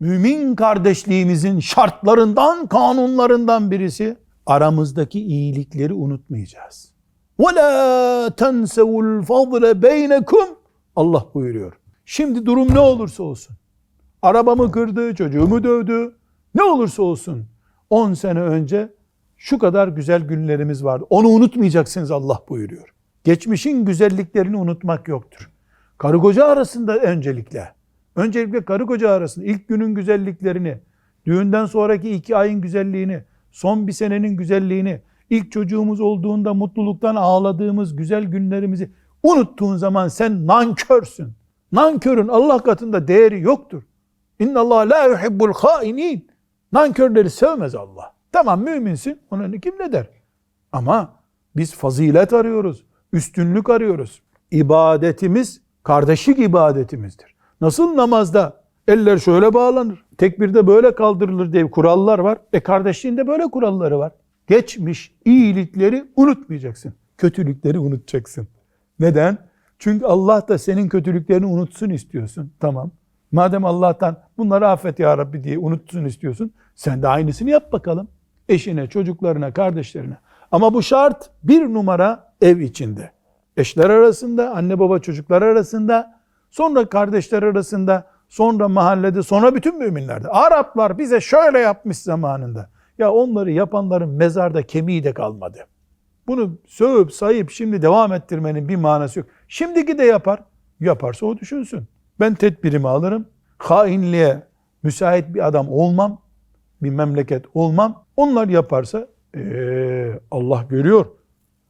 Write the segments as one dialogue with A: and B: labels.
A: mümin kardeşliğimizin şartlarından, kanunlarından birisi aramızdaki iyilikleri unutmayacağız. وَلَا تَنْسَوُ الْفَضْلَ بَيْنَكُمْ Allah buyuruyor. Şimdi durum ne olursa olsun. Arabamı kırdı, çocuğumu dövdü. Ne olursa olsun. 10 sene önce şu kadar güzel günlerimiz vardı. Onu unutmayacaksınız Allah buyuruyor. Geçmişin güzelliklerini unutmak yoktur. Karı koca arasında öncelikle. Öncelikle karı koca arasında ilk günün güzelliklerini, düğünden sonraki iki ayın güzelliğini, son bir senenin güzelliğini, ilk çocuğumuz olduğunda mutluluktan ağladığımız güzel günlerimizi unuttuğun zaman sen nankörsün. Nankörün Allah katında değeri yoktur. İnna Allah la yuhibbul hainin. Nankörleri sevmez Allah. Tamam müminsin, ona kim ne der? Ama biz fazilet arıyoruz, üstünlük arıyoruz. İbadetimiz kardeşlik ibadetimizdir. Nasıl namazda eller şöyle bağlanır, tekbirde böyle kaldırılır diye kurallar var. E kardeşliğinde böyle kuralları var. Geçmiş iyilikleri unutmayacaksın. Kötülükleri unutacaksın. Neden? Çünkü Allah da senin kötülüklerini unutsun istiyorsun. Tamam. Madem Allah'tan bunları affet ya Rabbi diye unutsun istiyorsun. Sen de aynısını yap bakalım. Eşine, çocuklarına, kardeşlerine. Ama bu şart bir numara ev içinde. Eşler arasında, anne baba çocuklar arasında, sonra kardeşler arasında, sonra mahallede, sonra bütün müminlerde. Araplar bize şöyle yapmış zamanında. Ya onları yapanların mezarda kemiği de kalmadı. Bunu sövüp sayıp şimdi devam ettirmenin bir manası yok. Şimdiki de yapar. Yaparsa o düşünsün. Ben tedbirimi alırım. Hainliğe müsait bir adam olmam. Bir memleket olmam. Onlar yaparsa ee, Allah görüyor.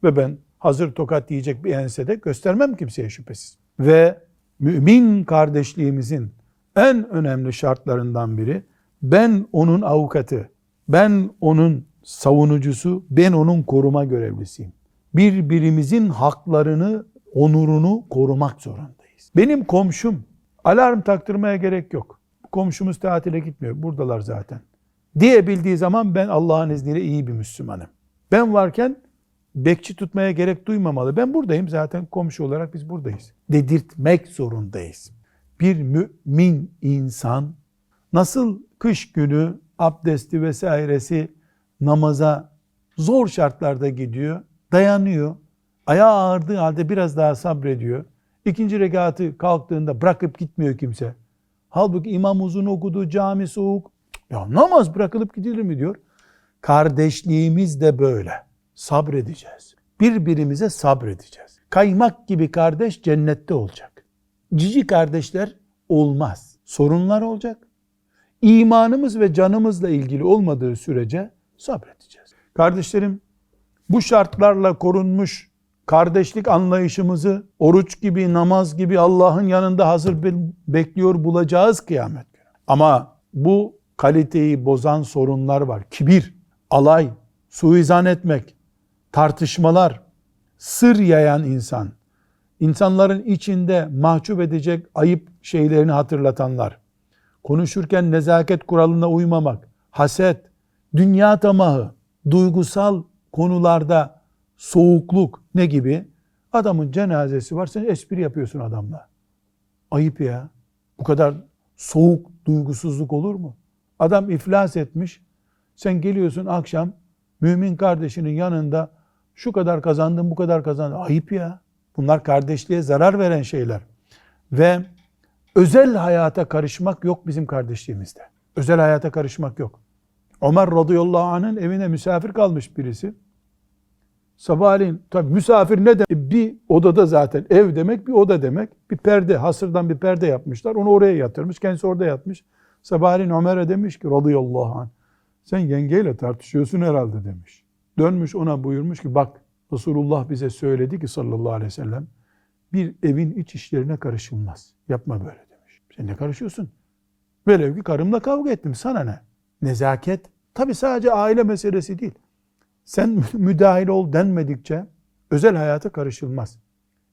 A: Ve ben hazır tokat yiyecek bir ensede göstermem kimseye şüphesiz. Ve mümin kardeşliğimizin en önemli şartlarından biri ben onun avukatı, ben onun savunucusu, ben onun koruma görevlisiyim. Birbirimizin haklarını, onurunu korumak zorundayız. Benim komşum, alarm taktırmaya gerek yok. Komşumuz tatile gitmiyor, buradalar zaten. Diyebildiği zaman ben Allah'ın izniyle iyi bir Müslümanım. Ben varken bekçi tutmaya gerek duymamalı. Ben buradayım zaten komşu olarak biz buradayız. Dedirtmek zorundayız. Bir mümin insan nasıl kış günü abdesti vesairesi namaza zor şartlarda gidiyor, dayanıyor. Ayağı ağırdığı halde biraz daha sabrediyor. İkinci rekatı kalktığında bırakıp gitmiyor kimse. Halbuki imam uzun okudu, cami soğuk. Ya namaz bırakılıp gidilir mi diyor. Kardeşliğimiz de böyle. Sabredeceğiz. Birbirimize sabredeceğiz. Kaymak gibi kardeş cennette olacak. Cici kardeşler olmaz. Sorunlar olacak. İmanımız ve canımızla ilgili olmadığı sürece sabredeceğiz. Kardeşlerim bu şartlarla korunmuş kardeşlik anlayışımızı oruç gibi, namaz gibi Allah'ın yanında hazır bekliyor bulacağız kıyamet günü. Ama bu kaliteyi bozan sorunlar var. Kibir, alay, suizan etmek, tartışmalar, sır yayan insan, insanların içinde mahcup edecek ayıp şeylerini hatırlatanlar, konuşurken nezaket kuralına uymamak, haset, dünya tamahı, duygusal konularda soğukluk ne gibi? Adamın cenazesi var sen espri yapıyorsun adamla. Ayıp ya. Bu kadar soğuk duygusuzluk olur mu? Adam iflas etmiş. Sen geliyorsun akşam mümin kardeşinin yanında şu kadar kazandım bu kadar kazandım. Ayıp ya. Bunlar kardeşliğe zarar veren şeyler. Ve özel hayata karışmak yok bizim kardeşliğimizde. Özel hayata karışmak yok. Ömer radıyallahu anh'ın evine misafir kalmış birisi. Sabahleyin tabi misafir ne demek? Bir odada zaten ev demek bir oda demek. Bir perde hasırdan bir perde yapmışlar. Onu oraya yatırmış. Kendisi orada yatmış. Sabahleyin Ömer'e demiş ki radıyallahu anh sen yengeyle tartışıyorsun herhalde demiş. Dönmüş ona buyurmuş ki bak Resulullah bize söyledi ki sallallahu aleyhi ve sellem bir evin iç işlerine karışılmaz. Yapma böyle demiş. Sen ne karışıyorsun? Velev ki karımla kavga ettim sana ne? Nezaket tabi sadece aile meselesi değil. Sen müdahil ol denmedikçe özel hayata karışılmaz.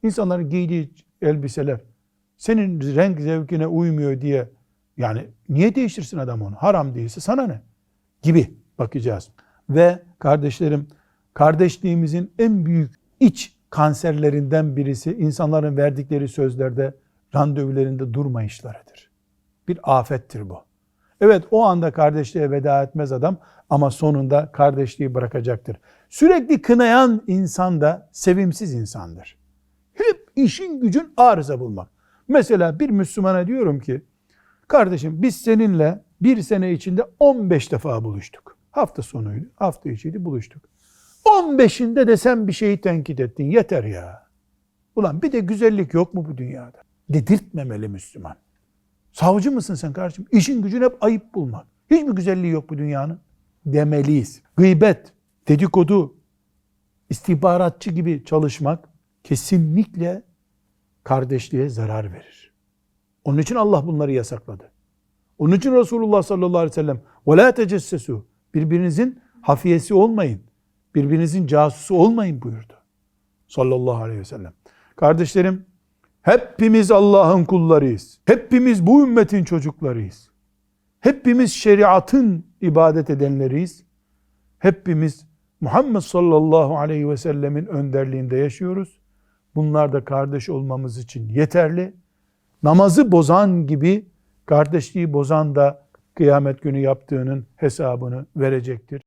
A: İnsanların giydiği elbiseler senin renk zevkine uymuyor diye yani niye değiştirsin adam onu? Haram değilse sana ne? Gibi bakacağız. Ve kardeşlerim kardeşliğimizin en büyük iç kanserlerinden birisi insanların verdikleri sözlerde randevularında durmayışlarıdır. Bir afettir bu. Evet o anda kardeşliğe veda etmez adam ama sonunda kardeşliği bırakacaktır. Sürekli kınayan insan da sevimsiz insandır. Hep işin gücün arıza bulmak. Mesela bir Müslümana diyorum ki, kardeşim biz seninle bir sene içinde 15 defa buluştuk. Hafta sonuydu, hafta içiydi buluştuk. 15'inde de sen bir şeyi tenkit ettin. Yeter ya. Ulan bir de güzellik yok mu bu dünyada? Dedirtmemeli Müslüman. Savcı mısın sen kardeşim? İşin gücün hep ayıp bulmak. Hiç mi güzelliği yok bu dünyanın? Demeliyiz. Gıybet, dedikodu, istihbaratçı gibi çalışmak kesinlikle kardeşliğe zarar verir. Onun için Allah bunları yasakladı. Onun için Resulullah sallallahu aleyhi ve sellem وَلَا تَجَسَّسُوا Birbirinizin hafiyesi olmayın. Birbirinizin casusu olmayın buyurdu. Sallallahu aleyhi ve sellem. Kardeşlerim, hepimiz Allah'ın kullarıyız. Hepimiz bu ümmetin çocuklarıyız. Hepimiz şeriatın ibadet edenleriyiz. Hepimiz Muhammed sallallahu aleyhi ve sellemin önderliğinde yaşıyoruz. Bunlar da kardeş olmamız için yeterli. Namazı bozan gibi kardeşliği bozan da kıyamet günü yaptığının hesabını verecektir.